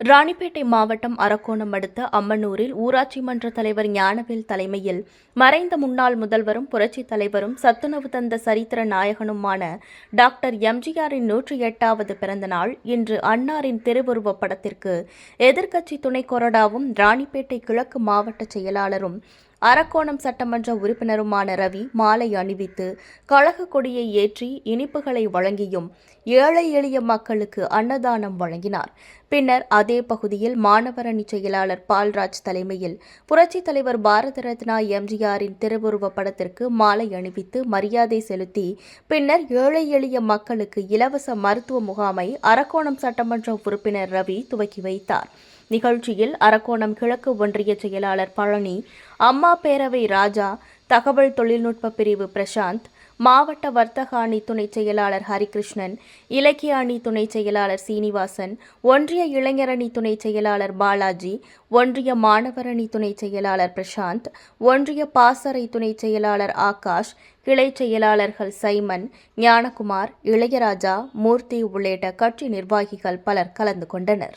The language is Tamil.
ராணிப்பேட்டை மாவட்டம் அரக்கோணம் அடுத்த அம்மனூரில் ஊராட்சி மன்ற தலைவர் ஞானவேல் தலைமையில் மறைந்த முன்னாள் முதல்வரும் புரட்சித் தலைவரும் சத்துணவு தந்த சரித்திர நாயகனுமான டாக்டர் எம்ஜிஆரின் நூற்றி எட்டாவது பிறந்த நாள் இன்று அன்னாரின் திருவுருவப் படத்திற்கு எதிர்க்கட்சி துணை கொறடாவும் ராணிப்பேட்டை கிழக்கு மாவட்ட செயலாளரும் அரக்கோணம் சட்டமன்ற உறுப்பினருமான ரவி மாலை அணிவித்து கழக கொடியை ஏற்றி இனிப்புகளை வழங்கியும் ஏழை எளிய மக்களுக்கு அன்னதானம் வழங்கினார். பின்னர் அதே பகுதியில் மாணவரணி செயலாளர் பால்ராஜ் தலைமையில் புரட்சித் தலைவர் பாரத ரத்னா எம்ஜிஆரின் திருவுருவப் படத்திற்கு மாலை அணிவித்து மரியாதை செலுத்தி பின்னர் ஏழை எளிய மக்களுக்கு இலவச மருத்துவ முகாமை அரக்கோணம் சட்டமன்ற உறுப்பினர் ரவி துவக்கி வைத்தார். நிகழ்ச்சியில் அரக்கோணம் கிழக்கு ஒன்றிய செயலாளர் பழனி அம்மா பேரவை ராஜா தகவல் தொழில்நுட்ப பிரிவு பிரசாந்த் மாவட்ட வர்த்தக அணி துணை செயலாளர் ஹரிகிருஷ்ணன் இலக்கிய அணி துணைச் செயலாளர் சீனிவாசன் ஒன்றிய இளைஞர் அணி செயலாளர் பாலாஜி ஒன்றிய மாணவர் அணி செயலாளர் பிரசாந்த் ஒன்றிய பாசறை துணைச் செயலாளர் ஆகாஷ் கிளை செயலாளர்கள் சைமன் ஞானகுமார் இளையராஜா மூர்த்தி உள்ளிட்ட கட்சி நிர்வாகிகள் பலர் கலந்து கொண்டனர்.